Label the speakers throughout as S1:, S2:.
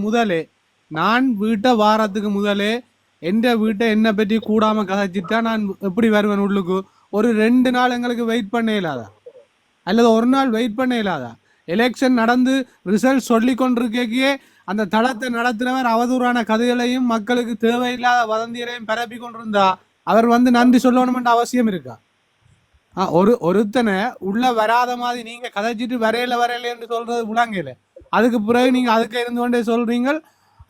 S1: முதலே நான் வீட்டை வாரத்துக்கு முதலே எந்த வீட்டை என்னை பற்றி கூடாம கதைச்சிட்டா நான் எப்படி வருவேன் உள்ளுக்கு ஒரு ரெண்டு நாள் எங்களுக்கு வெயிட் பண்ண இல்லாதா அல்லது ஒரு நாள் வெயிட் பண்ண இல்லாதா எலெக்ஷன் நடந்து ரிசல்ட் சொல்லி கொண்டிருக்கே அந்த தளத்தை நடத்துறவர் அவதூறான கதைகளையும் மக்களுக்கு தேவையில்லாத வதந்திகளையும் பரப்பி கொண்டிருந்தா அவர் வந்து நன்றி சொல்லணுமென்ற அவசியம் இருக்கா ஆ, ஒரு ஒருத்தனை உள்ள வராத மாதிரி நீங்க கதைச்சிட்டு வரையில வரையில என்று சொல்றது முழங்கையில அதுக்கு பிறகு நீங்க அதுக்கு இருந்து கொண்டே சொல்றீங்க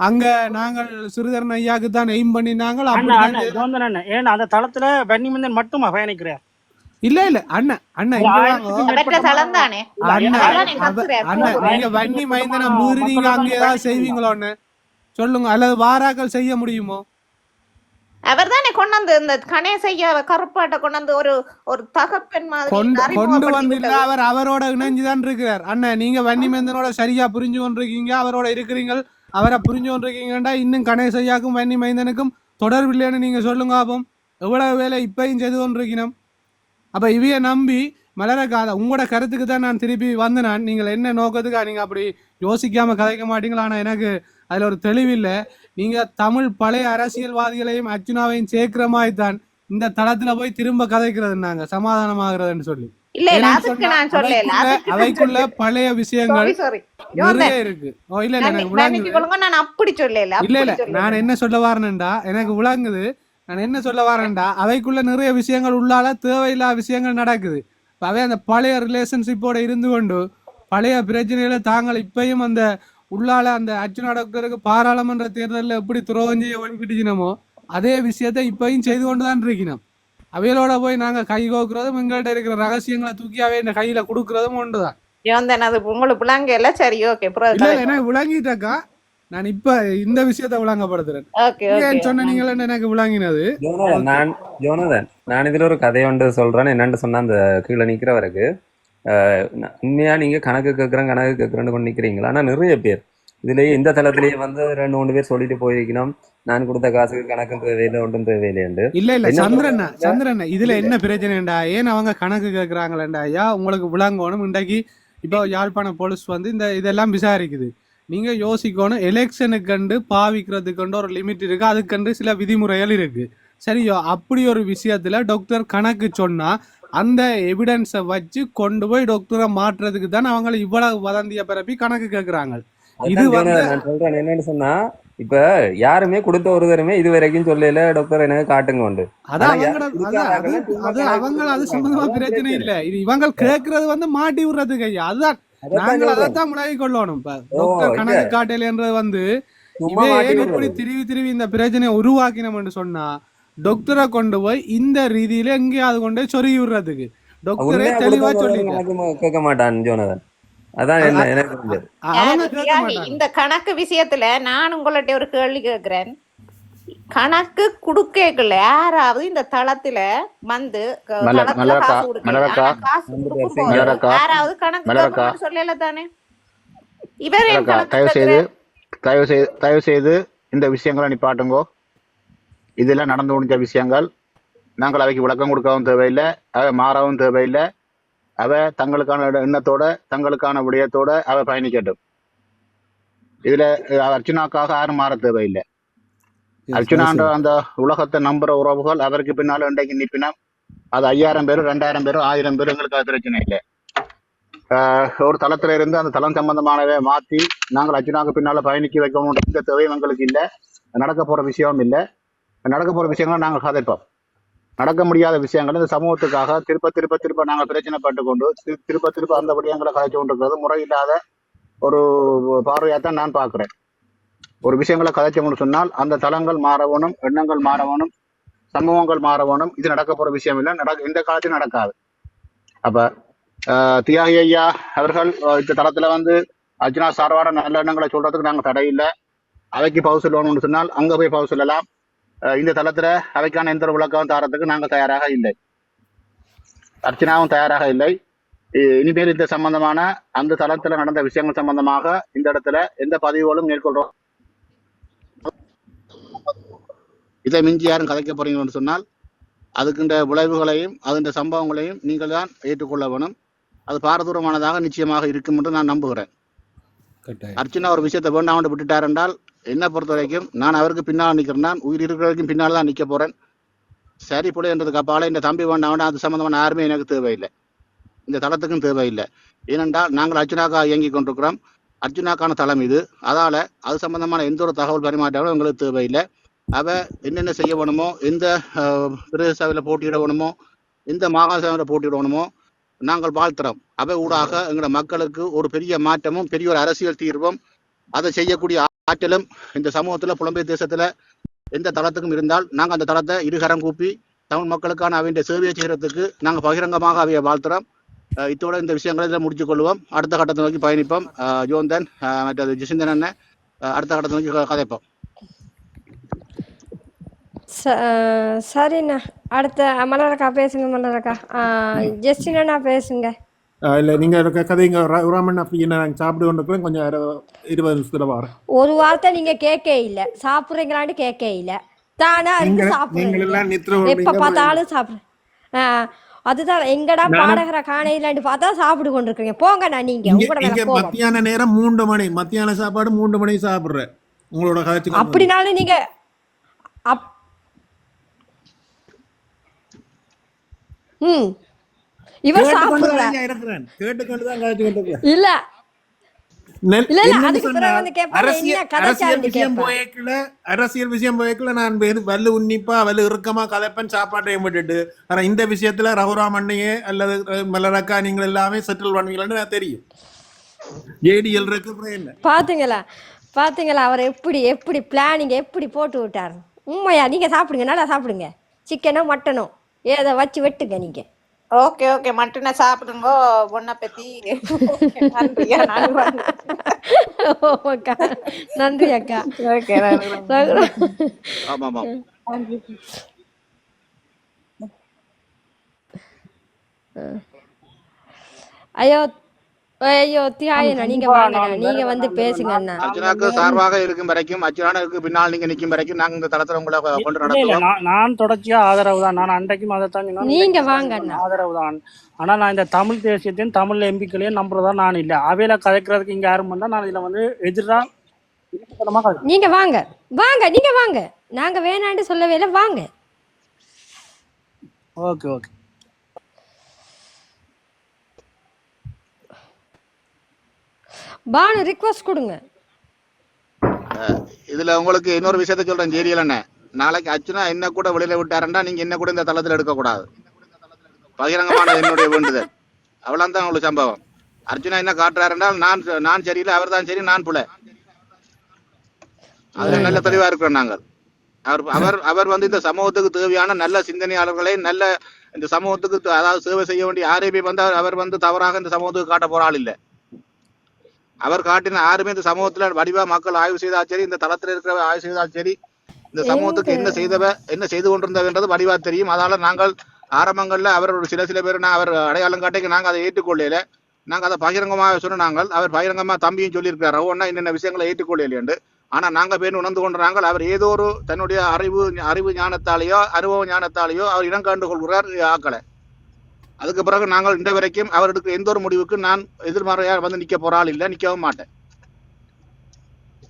S1: அங்க நாங்கள் சிறுதரன் ஐயாக்கு தான் எய்ம் பண்ணினாங்க
S2: ஏன்னா அந்த தளத்துல வன்னிமந்தன் மட்டுமா பயணிக்கிறார்?
S1: இல்ல இல்ல அண்ணன் அண்ணன். அண்ணன்
S3: நீங்க
S1: வன்னி மைந்தனை மீறி நீங்க அங்க ஏதாவது செய்வீங்களோன்னு சொல்லுங்க அல்லது வாராக்கள் செய்ய முடியுமோ?
S3: அவர் தானே கொண்டாந்து இந்த கணேசையா கருப்பாட்ட கொண்டாந்து ஒரு ஒரு தகப்பன் மாதிரி
S1: கொண்டு கொண்டு
S3: அறிமுகப்படுத்தி
S1: வந்து இல்ல
S3: விட்டது.
S1: அவர் அவரோட இணைஞ்சுதான் இருக்கிறார். அண்ணன் நீங்க வன்னிமேந்தனோட சரியா புரிஞ்சு கொண்டிருக்கீங்க அவரோட இருக்கிறீங்க அவரை புரிஞ்சு கொண்டிருக்கீங்கடா இன்னும் கணேசையாக்கும் வன்னி மைந்தனுக்கும் தொடர்பில்லைன்னு நீங்க சொல்லுங்க அப்போம் எவ்வளவு வேலை இப்பயும் செய்து கொண்டிருக்கணும். அப்ப இவைய நம்பி மலரக்காத உங்களோட கருத்துக்கு தான் நான் திருப்பி வந்து நான் நீங்கள் என்ன நோக்கத்துக்கா நீங்க அப்படி யோசிக்காம கதைக்க மாட்டீங்களா? ஆனா எனக்கு அதுல ஒரு தெளிவில்லை. நீங்க தமிழ் பழைய அரசியல்வாதிகளையும் அர்ச்சுனாவையும் சேர்க்கிற மாதிரி தான் இந்த தளத்துல போய் திரும்ப கதைக்கிறதுனாங்க சமாதானமாகிறதுன்னு சொல்லி. அவைக்குள்ள- பழைய விஷயங்கள் நிறைய இருக்கு. இல்ல இல்ல
S3: நான் அப்படி சொல்லல
S1: இல்ல. நான் என்ன சொல்ல வரேன்டா? எனக்கு விளங்குது. நான் என்ன சொல்ல வரேன்டா? அவைக்குள்ள நிறைய விஷயங்கள் உள்ளால தேவையில்லாத விஷயங்கள் நடக்குது. அவை அந்த பழைய ரிலேஷன்ஷிப்போட இருந்து கொண்டு பழைய பிரச்சனைகளை தாங்கள் இப்பயும் அந்த உள்ளால அந்த அர்ச்சுனா டாக்டருக்கு பாராளுமன்ற தேர்தலில் எப்படி துரோகம் செய்ய ஒழிப்பிட்டுச்சினமோ அதே விஷயத்தை இப்பயும் செய்து கொண்டு தான் இருக்கணும் அவைகளோட போய் நாங்க கை கோக்குறதும் எங்கள்கிட்ட இருக்கிற ரகசியங்களை தூக்கி அவை இந்த கையில கொடுக்கறதும் ஒன்றுதான்.
S3: யோந்தன் அது உங்களுக்கு பிள்ளைங்க எல்லாம் சரி ஓகே
S1: விளங்கிட்டாக்கா? நான் இப்ப இந்த விஷயத்தை விளங்கப்படுத்துறேன்.
S3: ஓகே ஓகே
S1: ஏன் சொன்ன நீங்கள் எனக்கு விளங்கினது?
S4: நான் ஜோனதன் நான் இதுல ஒரு கதை ஒன்று சொல்றேன். என்னன்னு சொன்னா அந்த கீழே நிக்கிறவருக்கு. ஆஹ் ந- உண்மையா நீங்க கணக்கு கேட்கறேன் கணக்கு கேட்கறேன்னு கொண்டு நிக்கிறீங்களா? ஆனா நிறைய பேர். இதுலயே இந்த தளத்திலேயே வந்து ரெண்டு மூணு பேர் சொல்லிட்டு போயிருக்கணும். நான் கொடுத்த காசுக்கு கணக்கும் தேவையில்லை ஒன்றும் தேவையில்லைண்டு
S1: இல்ல இல்ல
S4: என்ன
S1: சந்திரண்ணா சந்திரண்ணா இதுல என்ன பிரச்சனைடா ஏன் அவங்க கணக்கு கேக்குறாங்களேண்டா? ஐயா உங்களுக்கு விளங்கணும். இன்றைக்கு இப்போ யாழ்ப்பாண போலீஸ் வந்து இந்த இதெல்லாம் விசாரிக்குது. நீங்க யோசிக்கணும் எலெக்ஷனுக்கு கண்டு பாவிக்கிறதுக்கு ஒரு லிமிட் இருக்கு. அதுக்கண்டு சில விதிமுறைகள் இருக்கு. சரியோ அப்படி ஒரு விஷயத்துல டாக்டர் கணக்கு சொன்னா அந்த எவிடன்ஸை வச்சு கொண்டு போய் டாக்டரை மாற்றுறதுக்கு தான் அவங்க இவ்வளவு வதந்திய பரப்பி கணக்கு கேக்குறாங்க இது வந்து
S4: நான் சொல்றேன் என்னன்னு சொன்னா இப்ப யாருமே கொடுத்த ஒரு தரமே இது வரைக்கும் சொல்லல டாக்டர் எனக்கு காட்டுங்க உண்டு
S1: அவங்க அது சம்பந்தமா. பிரச்சனை இல்ல இது இவங்க கேக்குறது வந்து மாட்டி விடுறதுக்கு ஐயா அதுதான் நாங்கள். அதைத்தான் முன்னாடி கொள்ளணும் இப்ப டாக்டர். கணக்கு காட்டலைன்றது வந்து இவன்
S4: விடுறது.
S1: திருவி திருவி இந்த பிரச்சனையை உருவாக்கினோம்னு சொன்னா டாக்டரை கொண்டு போய் இந்த ரீதியில எங்கேயாவது கொண்டு போய் சொருகி விடுறதுக்கு டாக்டரே தெளிவா
S4: ம- கேட்க மாட்டான் ஜோனதன். அதான் என்ன எனக்கு புரிஞ்சது.
S1: அவங்க
S3: யாரு
S1: கேட்க
S3: தியாகி,
S1: மாட்டாங்க
S3: இந்த கணக்கு விஷயத்துல நான் உங்கள்ட்ட ஒரு கேள்வி கேக்குறேன் கணக்கு குடுக்கல யாராவது இந்த தளத்துல வந்து யாராவது கணக்கு சொல்லல தானே? இவரே
S5: தயவு செய்து தயவு செய்து தயவு செய்து இந்த விஷயங்களை நிப்பாட்டுங்கோ. இதில் நடந்து முடிஞ்ச விஷயங்கள். நாங்கள் அவைக்கு விளக்கம் கொடுக்கவும் தேவையில்லை. அவை மாறவும் தேவையில்லை. அவை தங்களுக்கான எண்ண- எண்ணத்தோட தங்களுக்கான விடயத்தோட அவை பயணிக்கட்டும். இதுல அர்ச்சுனாக்காக யாரும் மாற தேவையில்லை. அர்ச்சுனான்ற அந்த உலகத்தை நம்புற உறவுகள் அவருக்கு பின்னால இன்றைக்கு நிப்பினா அது ஐயாயிரம் பேரும் ரெண்டாயிரம் பேரும் ஆயிரம் பேரும் எங்களுக்கு அது பிரச்சனை இல்லை. ஆஹ் ஒரு தளத்துல இருந்து அந்த தளம் சம்பந்தமானதை மாத்தி நாங்கள் அர்ச்சுனாக்கு பின்னால பயணிக்க வைக்கணும் எந்த தேவையும் எங்களுக்கு இல்லை. நடக்க போற விஷயமும் இல்லை. நடக்க போற விஷயங்களை நாங்கள் கதைப்போம் நடக்க முடியாத விஷயங்கள் இந்த சமூகத்துக்காக திருப்ப திருப்ப திருப்ப நாங்கள் பிரச்சனைப்பட்டு கொண்டு திரு- திருப்ப திருப்ப அந்த விடயங்களை கதைச்சு கொண்டிருக்கிறது. முறையில்லாத ஒரு பார்வையாத்தான் நான் பார்க்குறேன். ஒரு விஷயங்களை கதைச்சோம்னு சொன்னால் அந்த தளங்கள் மாறவனும் எண்ணங்கள் மாறவனும் சம்பவங்கள் மாறவனும் இது நடக்க போற விஷயம் இல்லை. நடக்க இந்த காலத்தில் நடக்காது. அப்ப தியாகி ஐயா அவர்கள் இந்த தளத்தில் வந்து அர்ஜுனா சார்பான நல்ல எண்ணங்களை சொல்றதுக்கு நாங்க தடை அவைக்கு பவு சொல்லணும்னு சொன்னால் அங்க போய் பவு சொல்லலாம் இந்த தளத்துல அவைக்கான எந்த ஒரு விளக்கம் தரத்துக்கு நாங்க தயாராக இல்லை. அர்ச்சனாவும் தயாராக இல்லை. இனிமேல் இந்த சம்பந்தமான அந்த தளத்துல நடந்த விஷயங்கள் சம்பந்தமாக இந்த இடத்துல எந்த பதிவுகளும் மேற்கொள்றோம். இதை மிஞ்சி யாரும் கதைக்க போறீங்கன்னு சொன்னால் அதுக்குண்ட விளைவுகளையும் அதன் சம்பவங்களையும் நீங்கள் தான் ஏற்றுக்கொள்ள வேணும். அது பாரதூரமானதாக நிச்சயமாக இருக்கும் என்று நான் நம்புகிறேன்.
S6: அர்ச்சனா ஒரு விஷயத்தை வேண்டாம் விட்டுட்டார் என்றால் என்னை பொறுத்த வரைக்கும் நான் அவருக்கு பின்னால் நிற்கிறேன் உயிர் இருக்கிற வரைக்கும் பின்னால் தான் நிற்க போறேன். சரி புலைன்றதுக்கு அப்பால இந்த தம்பி வேண்டாம் அது சம்பந்தமான யாருமே எனக்கு தேவையில்லை. இந்த தளத்துக்கும் தேவையில்லை. ஏனென்றால் நாங்கள் அர்ஜுனாக்கா இயங்கி கொண்டிருக்கிறோம். அர்ஜுனாக்கான தளம் இது. அதால அது சம்பந்தமான எந்த ஒரு தகவல் பரிமாற்றங்களும் எங்களுக்கு தேவையில்லை. அவ என்னென்ன செய்ய வேணுமோ எந்த அஹ், பிரதேச சபையில் போட்டியிட வேணுமோ எந்த மாகாண சபையில் போட்டியிட வேணுமோ நாங்கள் வாழ்த்துறோம். அவை ஊடாக எங்களோட மக்களுக்கு ஒரு பெரிய மாற்றமும் பெரிய ஒரு அரசியல் தீர்வும் அதை செய்யக்கூடிய காட்டிலும் இந்த சமூகத்தில் புலம்பெயர் தேசத்தில் எந்த தளத்துக்கும் இருந்தால் நாங்கள் அந்த தளத்தை இருகரம் கூப்பி தமிழ் மக்களுக்கான அவைய சேவையை செய்கிறதுக்கு நாங்கள் பகிரங்கமாக அவைய வாழ்த்துறோம். அஹ் இத்தோட இந்த விஷயங்களை இதில் முடிச்சு கொள்வோம் அடுத்த கட்டத்தை நோக்கி பயணிப்போம். ஜோந்தன் மற்றது ஜிசிந்தன் அண்ணன் அடுத்த கட்டத்தை நோக்கி கதைப்போம்.
S7: சரிண்ணா. அடுத்த மலரக்கா பேசுங்க மலரக்கா. ஜெஸ்டினா பேசுங்க.
S8: இல்லை நீங்கள் கதைங்க ராமன் அப்படி நான் சாப்பிட்டு கொண்டு கொஞ்சம் இருபது நிமிஷத்தில் வரேன்.
S7: ஒரு வார்த்தை நீங்க கேட்க இல்ல. சாப்பிடுறீங்களான்னு கேட்க இல்ல. தானா இருந்து
S8: நீங்கள் நீங்கள்
S7: சாப்பிடுறீங்க எப்ப. பார்த்தாலும் சாப்பிடு ஆ, அதுதான் எங்கடா பாடகர காணையிலான்னு பார்த்தா சாப்பிடு கொண்டிருக்கீங்க. போங்கண்ணா நீங்க.
S8: இங்க
S7: உங்களோட
S8: மத்தியான நேரம் மூன்று மணி. மத்தியான சாப்பாடு மூன்று மணி சாப்பிடுறேன். உங்களோட கதைச்சு
S7: அப்படினாலும் நீங்க அப் ம். இவர் சாப்பிடுற. இல்ல.
S8: அரசியல் விஷயம். போயக்கல நான் வல்லு உன்னிப்பா வல்லு இறுக்கமா கதைப்பேன் சாப்பாட்டையும் விட்டுட்டு. ஆனா இந்த விஷயத்துல ரகுராம் அண்ணையே அல்லது மலரக்கா நீங்கள் எல்லாமே செட்டில் பண்ணுவீங்களான்னு நான் தெரியும். ஜேடிஎல் இருக்கு என்ன?
S7: பாத்தீங்களா? பாத்தீங்களா? அவர் எப்படி எப்படி பிளானிங் எப்படி போட்டு விட்டாரு? உண்மையா? நீங்க சாப்பிடுங்க நல்லா சாப்பிடுங்க. சிக்கனோ மட்டனோ ஏதோ வச்சு வெட்டுங்க நீங்க.
S3: Okay okay. மட்டும் சாப்பிடுங்க. பொண்ணை பத்தி நன்றி
S7: அக்கா நன்றி அக்கா.
S3: ஓகே நன்றி
S6: ஆமா
S7: ஐயோ ஐயோ தியாயண்ணா நீங்க வாங்கண்ணா நீங்க வந்து பேசுங்க அண்ணா.
S6: அர்ச்சனாக்கு சார்பாக இருக்கும் வரைக்கும் அர்ச்சனாக்கு பின்னால் நீங்க நிற்கும் வரைக்கும் நாங்கள் இந்த தளத்துல உங்களை கொண்டு நடத்துவோம்.
S2: நான் தொடர்ச்சியா ஆதரவு தான் நான் அன்றைக்கும் அதை தான்.
S7: நீங்க வாங்க.
S2: ஆதரவு தான். ஆனா நான் இந்த தமிழ் தேசியத்தையும் தமிழ் எம்பிக்களையும் நம்புறதா நான் இல்ல. அவையில கதைக்கிறதுக்கு இங்க யாரும் வந்தா நான் இதுல வந்து எதிரா
S7: நீங்க வாங்க. வாங்க நீங்க வாங்க. நாங்க வேணான்னு சொல்லவே இல்லை வாங்க.
S2: ஓகே ஓகே
S7: பானு ரிக்வஸ்ட் கொடுங்க.
S6: இதுல உங்களுக்கு இன்னொரு விஷயத்த சொல்றேன் ஜேரியல் அண்ணன் நாளைக்கு அர்ச்சனா என்ன கூட வெளியில விட்டாருண்டா நீங்க என்ன கூட இந்த தளத்துல எடுக்க கூடாது பகிரங்கமானது என்னுடைய வேண்டுதல். அவ்வளவு தான் உங்களுக்கு சம்பவம். அர்ஜுனா என்ன காட்டுறாருன்றால் நான் நான் சரியில்லை அவர் தான் சரி நான் புல. அதுல நல்ல தெளிவா இருக்கிறோம் நாங்கள். அவர் அவர் அவர் வந்து இந்த சமூகத்துக்கு தேவையான நல்ல சிந்தனையாளர்களை நல்ல இந்த சமூகத்துக்கு அதாவது சேவை செய்ய வேண்டிய யாரையுமே வந்து அவர் அவர் வந்து தவறாக இந்த சமூகத்துக்கு காட்ட போற ஆள் இல்லை. அவர் காட்டின யாருமே இந்த சமூகத்துல வடிவா மக்கள் ஆய்வு செய்தால் சரி இந்த தளத்துல இருக்கிற ஆய்வு செய்தால் சரி இந்த சமூகத்துக்கு என்ன செய்தவ என்ன செய்து கொண்டிருந்தவன்றது வடிவா தெரியும். அதனால நாங்கள் ஆரம்பங்கள்ல அவர் ஒரு சில சில பேர் நான் அவர் அடையாளம் காட்டிக்கு நாங்க அதை ஏற்றுக்கொள்ளல. நாங்க அதை பகிரங்கமாக சொன்ன நாங்கள் அவர் பகிரங்கமா தம்பியும் சொல்லியிருக்காரு ரவுன்னா என்னென்ன விஷயங்களை ஏற்றுக்கொள்ளலையண்டு ஆனா நாங்க பேர் உணர்ந்து கொண்டாங்க அவர் ஏதோ ஒரு தன்னுடைய அறிவு அறிவு ஞானத்தாலேயோ அனுபவ ஞானத்தாலேயோ அவர் இனம் கண்டு கொள்கிறார் ஆக்களை அதுக்கு பிறகு நாங்கள் இந்த வரைக்கும் அவருக்கு எந்த ஒரு முடிவுக்கு நான் எதிர்மறையா வந்து நிக்க போற ஆள் இல்ல நிக்கவும் மாட்டேன்.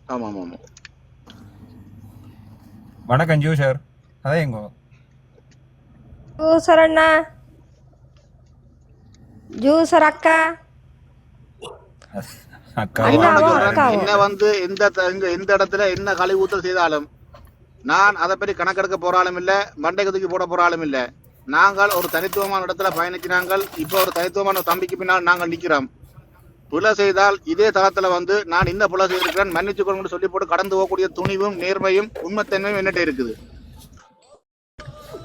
S6: ஆமா ஆமா ஆமா
S9: வணக்கம் ஜூஷர் அதையுங்க
S7: ஜூசர் அண்ணா. ஜூசர் அக்கா.
S9: அக்கா.
S7: ஐயா,
S6: நான்
S7: அவன்
S6: சொல்றேன்,
S7: அக்காவும்.
S6: என்ன வந்து எந்த எங்க எந்த இடத்துல என்ன கழிவு ஊத்தல் செய்தாலும் நான் அதை பற்றி கணக்கெடுக்க போறாலும் இல்ல மண்டைக்கு தூக்கி போட போறாலும் இல்ல. நாங்கள் ஒரு தனித்துவமான இடத்துல பயணிக்கிறாங்கள் இப்போ ஒரு தனித்துவமான தம்பிக்கு பின்னால் நாங்கள் நிற்கிறோம். புல செய்தால் இதே தளத்தில் வந்து நான் இந்த புல செய்திருக்கிறேன் மன்னிச்சு கொள்ளுங்கன்னு சொல்லி போட்டு கடந்து போகக்கூடிய துணிவும் நேர்மையும் உண்மைத்தன்மையும் என்னட்ட இருக்குது.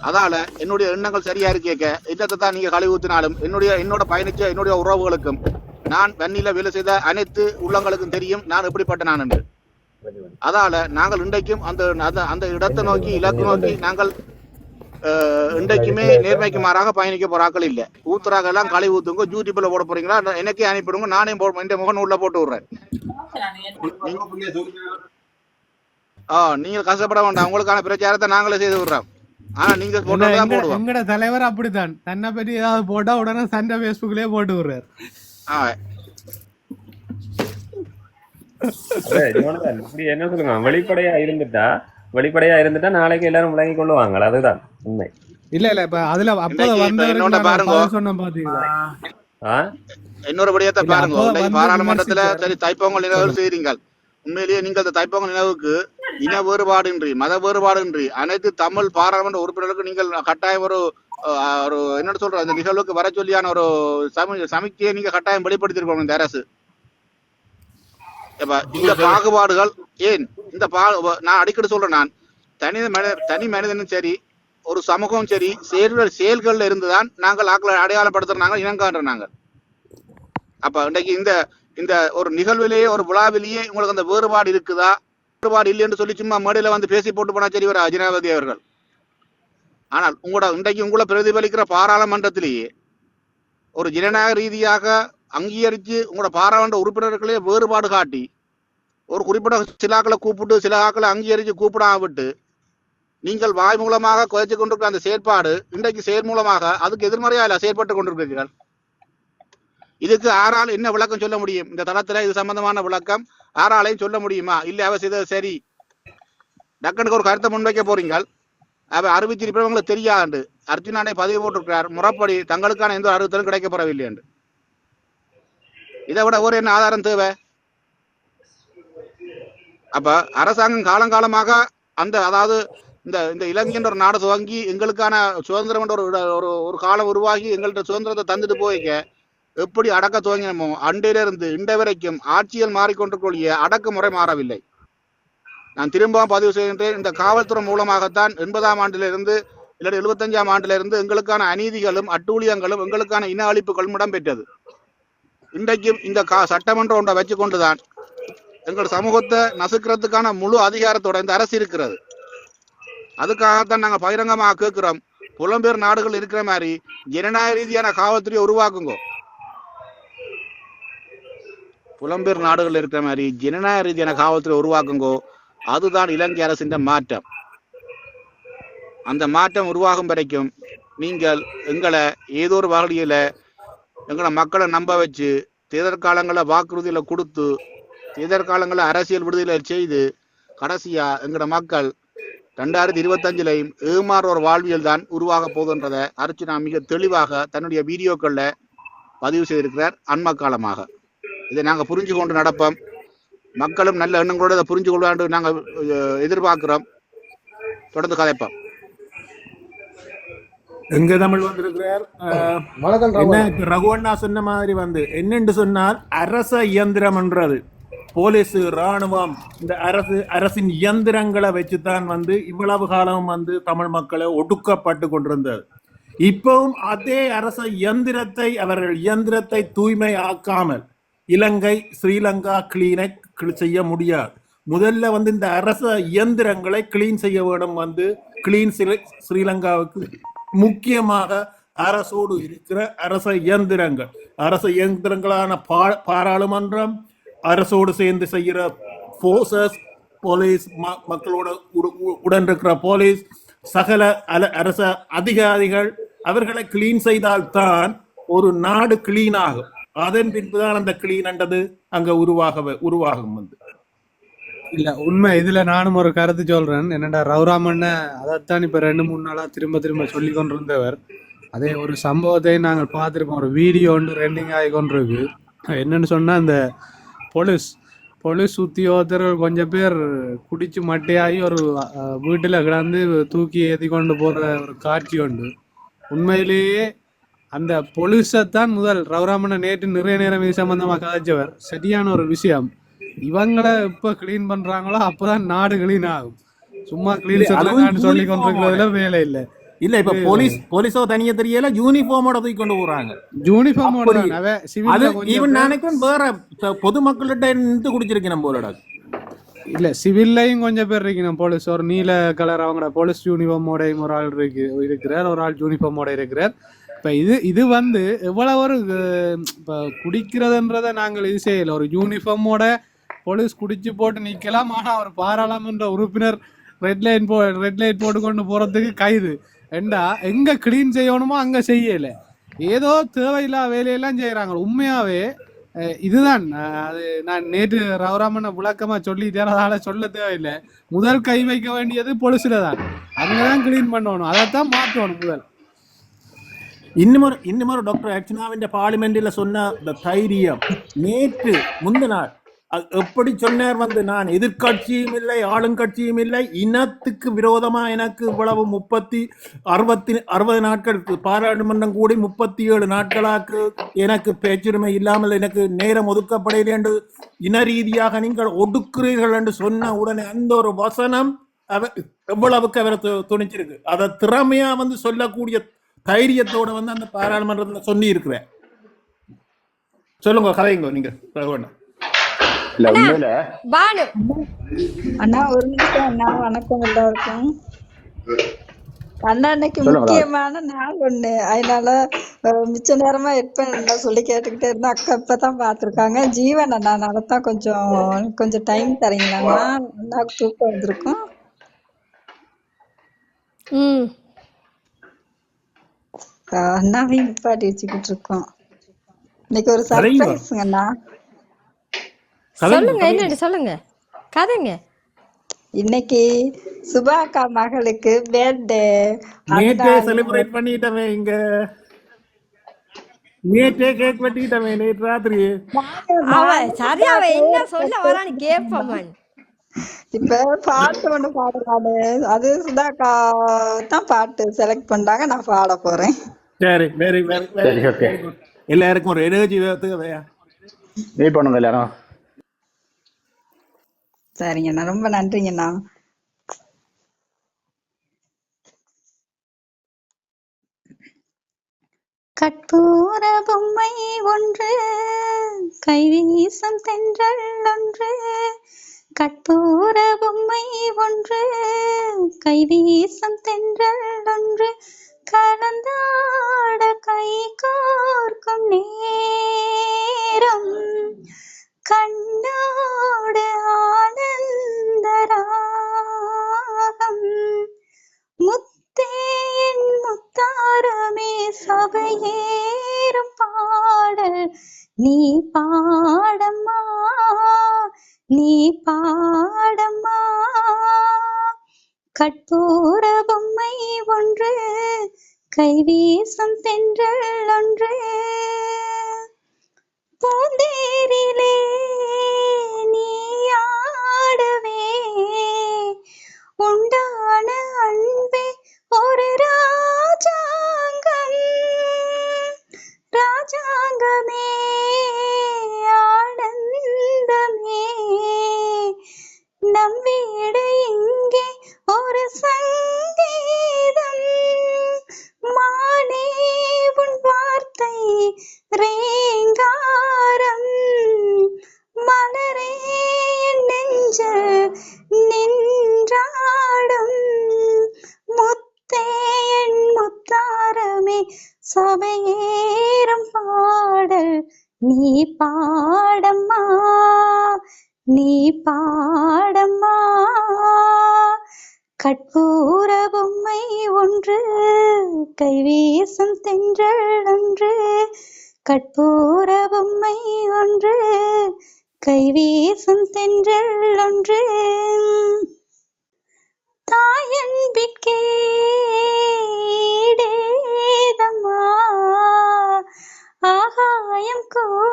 S6: அதால என்னுடைய எண்ணங்கள் சரியா இருக்கேக்க இல்லத்தை தான் நீங்க கழிவு ஊத்தினாலும் என்னுடைய என்னோட பயணிச்ச என்னுடைய உறவுகளுக்கும் நான் வன்னியில வேலை செய்த அனைத்து உள்ளங்களுக்கும் தெரியும் நான் எப்படிப்பட்ட நான் என்று. அதால நாங்கள் இன்றைக்கும் அந்த அந்த அந்த இடத்தை நோக்கி இலக்கு நோக்கி நாங்கள் இன்றைக்குமே நேர்மைக்கு மாறாக பயணிக்க போறாக்கள் இல்ல. ஊத்துறாங்க எல்லாம் களி ஊத்துங்க யூடியூப்ல போட போறீங்களா? எனக்கே அனுப்பிடுங்க நானே போ- இந்த முகநூல்ல போட்டு விடுறேன். ஆ நீங்க கஷ்டப்பட வேண்டாம். உங்களுக்கான பிரச்சாரத்தை நாங்களே செய்து விடுறோம். ஆனா நீங்க
S1: எங்கட தலைவர் அப்படித்தான். தன்னை பற்றி ஏதாவது போட்டா உடனே சண்டை பேஸ்புக்லயே போட்டு விடுறாரு.
S4: என்ன சொல்லுங்க? வெளிப்படையா இருந்துட்டா? வெளிப்படையா இருந்துட்டா நாளைக்கு எல்லாரும் விளங்கி கொள்ளுவாங்க. அதுதான் உண்மை.
S1: இல்ல இல்ல இப்ப அதுல பாத்தீங்களா
S4: ஆ.
S6: இன்னொரு படியத்தை பாருங்க.
S1: அப்போ
S6: பாராளுமன்றத்துல. சரி தைப்பொங்கல் நினைவு செய்கிறீங்கள் உண்மையிலேயே நீங்கள் அந்த தைப்பொங்கல் நினைவுக்கு இன வேறுபாடின்றி மத வேறுபாடின்றி அனைத்து தமிழ் பாராளுமன்ற உறுப்பினர்களுக்கு நீங்கள் கட்டாயம் ஒரு ஒரு என்ன சொல்ற இந்த நிகழ்வுக்கு வர சொல்லியான ஒரு சமி சமிக்கையை நீங்க கட்டாயம் வெளிப்படுத்திருக்கணும் இந்த அரசு. இப்ப இந்த பாகுபாடுகள் ஏன்? இந்த பா நான் அடிக்கடி சொல்றேன் நான். தனி மனித தனி மனிதனும் சரி ஒரு சமூகம் சரி செயல்கள் செயல்கள்ல இருந்துதான் நாங்கள் அடையாளப்படுத்துற அடையாளப்படுத்துறாங்க இனங்காண்ற நாங்கள். அப்ப இன்றைக்கு இந்த இந்த ஒரு நிகழ்விலேயே ஒரு விழாவிலேயே உங்களுக்கு அந்த வேறுபாடு இருக்குதா? வேறுபாடு இல்லைன்னு சொல்லி சும்மா மேடையில வந்து பேசி போட்டு போனா சரி ஒரு ஜனாதிபதி அவர்கள். ஆனால் உங்களோட இன்றைக்கு உங்களை பிரதிபலிக்கிற பாராளுமன்றத்திலேயே ஒரு ஜனநாயக ரீதியாக அங்கீகரித்து உங்களோட பாராளுமன்ற உறுப்பினர்களே வேறுபாடு காட்டி ஒரு குறிப்பிட்ட சிலாக்களை கூப்பிட்டு சிலாக்களை அங்கீகரித்து கூப்பிடாம விட்டு நீங்கள் வாய் மூலமாக குறைச்சு கொண்டிருக்கிற அந்த செயற்பாடு இன்றைக்கு செயல் மூலமாக அதுக்கு எதிர்மறையா இல்லை செயற்பட்டு கொண்டிருக்கிறீர்கள். இதுக்கு ஆறால் என்ன விளக்கம் சொல்ல முடியும்? இந்த தளத்துல இது சம்பந்தமான விளக்கம். ஆறாலையும் சொல்ல முடியுமா? இல்லை அவ செய்தது சரி. டக்குனுக்கு ஒரு கருத்தை முன்வைக்க போறீங்க அவ அறிவிச்சிருப்பவங்களுக்கு தெரியாது. அர்ஜுனானை பதிவு போட்டிருக்கிறார். முறைப்படி தங்களுக்கான எந்த ஒரு அறிவித்தலும் கிடைக்கப்படவில்லை என்று. இதை விட ஒரு என்ன ஆதாரம் தேவை? அப்ப அரசாங்கம் காலங்காலமாக அந்த அதாவது இந்த இந்த இலங்கைன்ற ஒரு நாடு துவங்கி எங்களுக்கான சுதந்திரம் என்ற ஒரு ஒரு ஒரு காலம் உருவாகி எங்கள்கிட்ட சுதந்திரத்தை தந்துட்டு போய்க்க எப்படி அடக்க துவங்கினமோ அண்டிலிருந்து இன்றை வரைக்கும் ஆட்சிகள் மாறிக்கொண்டிருக்கூடிய அடக்குமுறை மாறவில்லை. நான் திரும்பவும் பதிவு செய்கின்றேன் இந்த காவல்துறை மூலமாகத்தான் எண்பதாம் ஆண்டிலிருந்து இல்லாட்டி எழுபத்தஞ்சாம் ஆண்டிலிருந்து இருந்து எங்களுக்கான அநீதிகளும் அட்டூழியங்களும் எங்களுக்கான இன அழிப்புகளும் இடம்பெற்றது இன்றைக்கும் இந்த கா சட்டமன்றம் ஒன்றை வச்சு கொண்டுதான் எங்கள் சமூகத்தை நசுக்கிறதுக்கான முழு அதிகாரத்தோட இந்த அரசு இருக்கிறது. அதுக்காகத்தான் நாங்க பகிரங்கமாக கேட்கிறோம். புலம்பெயர் நாடுகள் இருக்கிற மாதிரி ஜனநாயக ரீதியான காவல்துறையை உருவாக்குங்க. புலம்பெயர் நாடுகள் இருக்கிற மாதிரி ஜனநாயக ரீதியான காவல்துறை உருவாக்குங்கோ. அதுதான் இலங்கை அரசின் மாற்றம். அந்த மாற்றம் உருவாகும் வரைக்கும் நீங்கள் எங்களை ஏதோ ஒரு வகையில எங்களை மக்களை நம்ப வச்சு தேர்தல் காலங்களில் வாக்குறுதியில கொடுத்து தேர்தல் காலங்களில் அரசியல் விடுதலை செய்து கடைசியா எங்களோட மக்கள் ரெண்டாயிரத்தி இருபத்தஞ்சிலையும் ஏமாற ஒரு வாழ்வியல் தான் உருவாக போகுதுன்றதை அர்ச்சனா மிக தெளிவாக தன்னுடைய வீடியோக்கள்ல பதிவு செய்திருக்கிறார் அண்ம காலமாக இதை நாங்க புரிஞ்சு கொண்டு நடப்போம். மக்களும் நல்ல எண்ணங்களோட இதை புரிஞ்சு கொள்வாண்டு நாங்க அஹ், எதிர்பார்க்கிறோம். தொடர்ந்து கதைப்போம்.
S8: எங்க தமிழ் வந்திருக்கிறார்? என்ன ரகுவண்ணா சொன்ன மாதிரி வந்து என்னென்று சொன்னால் அரச இயந்திரம்ன்றது போலீஸ் ராணுவம் இந்த அரசு அரசின் இயந்திரங்களை வச்சுதான் வந்து இவ்வளவு காலம் வந்து தமிழ் மக்களை ஒடுக்கப்பட்டு கொண்டிருந்தது. இப்பவும் அதே அரச இயந்திரத்தை அவர்கள் இயந்திரத்தை தூய்மை ஆக்காமல் இலங்கை ஸ்ரீலங்கா கிளீனை செய்ய முடியாது. முதல்ல வந்து இந்த அரச இயந்திரங்களை கிளீன் செய்ய வேண்டும் வந்து கிளீன் ஸ்ரீலங்காவுக்கு முக்கியமாக அரசோடு இருக்கிற அரச இயந்திரங்கள். அரச இயந்திரங்களான பா- பாராளுமன்றம் அரசோடு சேர்ந்து செய்கிற ஃபோர்ஸஸ் போலீஸ் ம- மக்களோட உ- உடன் இருக்கிற போலீஸ் சகல அல- அரச அதிகாரிகள் அவர்களை கிளீன் செய்தால்தான் ஒரு நாடு கிளீன் ஆகும். அதன் பின்புதான் அந்த கிளீன் என்றது அங்க உருவாக உருவாகும் வந்து.
S1: இல்ல உண்மை. இதுல நானும் ஒரு கருத்து சொல்றேன். என்னடா ரவுராமண்ண அதைத்தான் இப்ப ரெண்டு மூணு நாளா திரும்ப திரும்ப சொல்லி கொண்டிருந்தவர். அதே ஒரு சம்பவத்தை நாங்கள் பார்த்துருப்போம். ஒரு வீடியோ ஒன்று ரெண்டிங் ஆகி கொண்டிருக்கு. என்னன்னு சொன்னா அந்த போலீஸ் போலீஸ் உத்தியோகத்தர்கள் கொஞ்சம் பேர் குடிச்சு மட்டையாகி ஒரு வீட்டுல கிடந்து தூக்கி ஏத்தி கொண்டு போற ஒரு காட்சி உண்டு. உண்மையிலேயே அந்த போலீஸைத்தான் முதல் ரவுராமண்ண நேற்று நிறைய நேரம் இது சம்பந்தமா கதைச்சவர் சரியான ஒரு விஷயம். இவங்கள எப்ப கிளீன் பண்றாங்களோ அப்பதான் நாடு கிளீன் ஆகும். சும்மா கிளீன் சொல்லி கொண்டிருக்கிறதுல வேலை இல்ல.
S8: இல்ல இப்ப போலீஸ் போலீஸோ தனியா தெரியல யூனிஃபார்மோட தூக்கி கொண்டு போறாங்க.
S1: யூனிஃபார்ம்
S8: அப்படி.
S1: அவ
S8: அது ஈவன் நினைக்கும் வேற பொதுமக்கள்கிட்ட இருந்து குடிச்சிருக்கேன் போலடா.
S1: இல்ல சிவில்லையும் கொஞ்சம் பேர் இருக்கணும். போலீஸ் ஒரு நீல கலர் அவங்களோட போலீஸ் யூனிஃபார்மோட ஒரு ஆள் இருக்கு இருக்கிறார். ஒரு ஆள் யூனிஃபார்மோட இருக்கிறார். இப்ப இது இது வந்து எவ்வளவு ஒரு இப்ப குடிக்கிறதுன்றத நாங்கள் இது செய்யல. ஒரு யூனிஃபார்மோட போலீஸ் குடிச்சு போட்டு நிக்கலாம். ஆனா ஒரு பாராளுமன்ற உறுப்பினர் ரெட் லைன் போ ரெட் லைட் போட்டு கொண்டு போறதுக்கு கைது. ஏண்டா எங்க கிளீன் செய்யணுமோ அங்க செய்யல. ஏதோ தேவையில்லா வேலையெல்லாம் செய்யறாங்க உண்மையாவே இதுதான். அது நான் நேற்று ரவராமனை விளக்கமா சொல்லிட்டேன். அதால சொல்ல தேவையில்லை. முதல் கை வைக்க வேண்டியது பொலிசுல தான். அங்கதான் கிளீன் பண்ணணும். அதைத்தான் மாற்றணும் முதல்.
S8: இன்னுமொரு இன்னுமொரு டாக்டர் அர்ச்சனாவின் பார்லிமெண்டில் சொன்ன இந்த தைரியம் நேற்று முந்த நாள் எப்படி சொன்னார் வந்து நான் எதிர்க்கட்சியும் இல்லை ஆளுங்கட்சியும் இல்லை இனத்துக்கு விரோதமா எனக்கு இவ்வளவு முப்பத்தி அறுபத்தி அறுபது நாட்கள் பாராளுமன்றம் கூடி முப்பத்தி ஏழு நாட்களாக்கு எனக்கு பேச்சுரிமை இல்லாமல் எனக்கு நேரம் ஒதுக்கப்படையில் என்று இன ரீதியாக நீங்கள் ஒடுக்குறீர்கள் என்று சொன்ன உடனே அந்த ஒரு வசனம் அவர் எவ்வளவுக்கு அவரை துணிச்சிருக்கு. அதை திறமையா வந்து சொல்லக்கூடிய தைரியத்தோட வந்து அந்த பாராளுமன்றத்துல சொல்லி இருக்கிறேன் சொல்லுங்க கதைங்க நீங்க வேண்டாம்
S6: இல்ல உண்மையில
S7: பானு.
S10: அண்ணா ஒரு நிமிஷம் அண்ணா வணக்கம் எல்லாருக்கும். அண்ணா இன்னைக்கு. முக்கியமான நாள் ஒண்ணு. அதனால மிச்ச நேரமா இருப்பேன் சொல்லி கேட்டுக்கிட்டே இருந்தா அக்கா இப்பதான் பாத்திருக்காங்க. ஜீவன் அண்ணா தான் கொஞ்சம் கொஞ்சம் டைம் தரீங்களாண்ணா அண்ணாவுக்கு தூக்கம் வந்திருக்கும்.
S7: ம்.
S10: அண்ணாவையும் நிப்பாட்டி வச்சுக்கிட்டு இருக்கோம். இன்னைக்கு ஒரு. சர்ப்ரைஸுங்க அண்ணா.
S7: சொல்லுங்க என்னன்னு சொல்லுங்க. கதைங்க.
S10: இன்னைக்கு சுபா அக்கா மகளுக்கு பர்த்டே
S8: நேற்றே செலிப்ரேட் பண்ணிட்டமே இங்க. நேற்றே கேக் வெட்டிட்டமே நேற்று ராத்திரி.
S7: அவ சரி அவ என்ன சொல்ல வரான்னு கேப்பமன்
S10: இப்ப பாட்டு ஒண்ணு பாடுறாரு அது சுதாக்கா தான் பாட்டு செலக்ட் பண்ணாங்க நான் பாட போறேன்.
S8: சரி வெரி வெரி
S6: சரி ஓகே
S8: எல்லாருக்கும் ஒரு எனர்ஜி தேவையா
S6: வெயிட் பண்ணுங்க எல்லாரும்.
S10: சரிங்கண்ணா. ரொம்ப நன்றிங்கண்ணா. கற்பூர பொம்மை ஒன்று கைவீசம் தென்றல் ஒன்று. கற்பூர பொம்மை ஒன்று கைவீசம் தென்றல் ஒன்று. கலந்தாட கை கோர்க்கும் நேரம். கண்ணோடு ஆனந்தராகம். முத்தேன் முத்தே முத்தாரமே சபையேறும் பாடல். நீ பாடம்மா நீ பாடம்மா. கற்பூர பொம்மை ஒன்று கைவீசம் தென்றல் ஒன்று. பூந்தேரிலே நீ ஆடவே உண்டான அன்பே ஒரு ராஜாங்கம் ராஜாங்கமே பாடம்மா நீ பாடம்மா. கட்பூர பொம்மை ஒன்று கைவீசும் தென்றல் ஒன்று. கட்பூர பொம்மை ஒன்று கைவீசும் தென்றல் ஒன்று. தாயன்பிற்கே ஆகாயம் கூட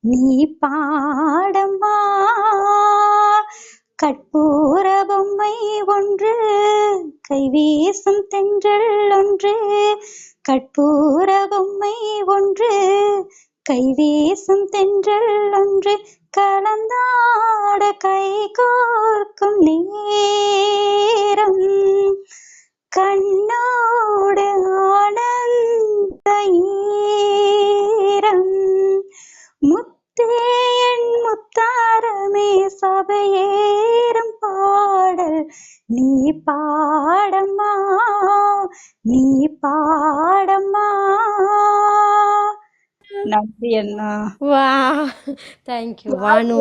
S10: நீ பாடம்மா. கற்பூர பொம்மை ஒன்று கைவீசும் தென்றல் ஒன்று. கற்பூர பொம்மை ஒன்று கைவீசும் தென்றல் ஒன்று. கலந்தாட கை கோர்க்கும் நேரம் கண்ணோடு ஆனந்த ஈரம். முத்தே என் முத்தாரமே சபையேறும் பாடல். நீ பாடம்மா நீ பாடம்மா. நன்றி அண்ணா.
S7: வா தேங்க்யூ வானு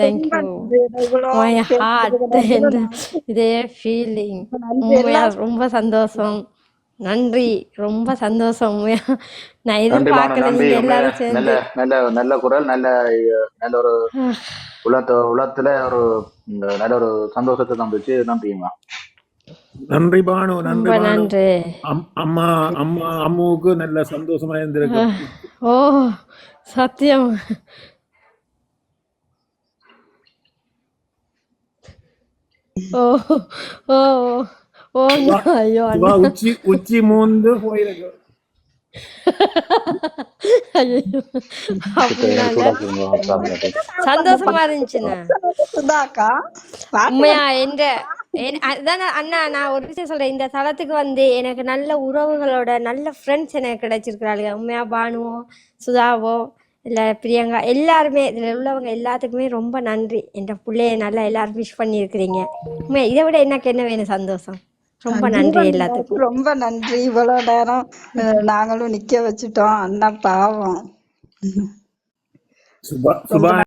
S7: தேங்க்யூ மை ஹார்ட் இதே ஃபீலிங் உண்மையா ரொம்ப சந்தோஷம். நன்றி. ரொம்ப சந்தோஷம். நான் எதிர்பார்க்கல எல்லாரும்
S5: நல்ல
S7: சேர்ந்து.
S5: நல்ல நல்ல குரல் நல்ல நல்ல ஒரு உலகத்து உலகத்துல ஒரு நல்ல ஒரு சந்தோஷத்தை தந்துச்சு. நன்றிங்கம்மா
S8: நன்றி பானு. நன்றி
S7: நன்றி.
S8: அம்- அம்மா அம்மா அம்முவுக்கு நல்ல சந்தோஷமா இருந்திருக்கு.
S7: ஓ சத்தியம். ஓ ஓ.
S8: உச்சி உச்சி மூந்து போயிருக்கு
S7: ஐயோ அப்படினால சந்தோஷமா
S11: சுதாக்கா
S7: உண்மையா என்ற என்- அதான் அண்ணா நான் ஒரு விஷயம் சொல்றேன். இந்த தளத்துக்கு வந்து எனக்கு நல்ல உறவுகளோட நல்ல ஃப்ரெண்ட்ஸ் எனக்கு கிடைச்சிருக்கிறாளுங்க. உண்மையா பானுவோ சுதாவோ இல்லை பிரியங்கா எல்லாருமே இதில் உள்ளவங்க எல்லாத்துக்குமே ரொம்ப நன்றி. என் பிள்ளைய நல்லா எல்லாரும் விஷ் பண்ணியிருக்கிறீங்க. உண்மையா இதை விட எனக்கு என்ன வேணும்? சந்தோஷம். ரொம்ப நன்றி எல்லாத்துக்கும்.
S11: ரொம்ப நன்றி. இவ்வளவு நேரம் நாங்களும் நிக்க வச்சுட்டோம். அண்ணா பாவம்.
S8: சுபா சுபா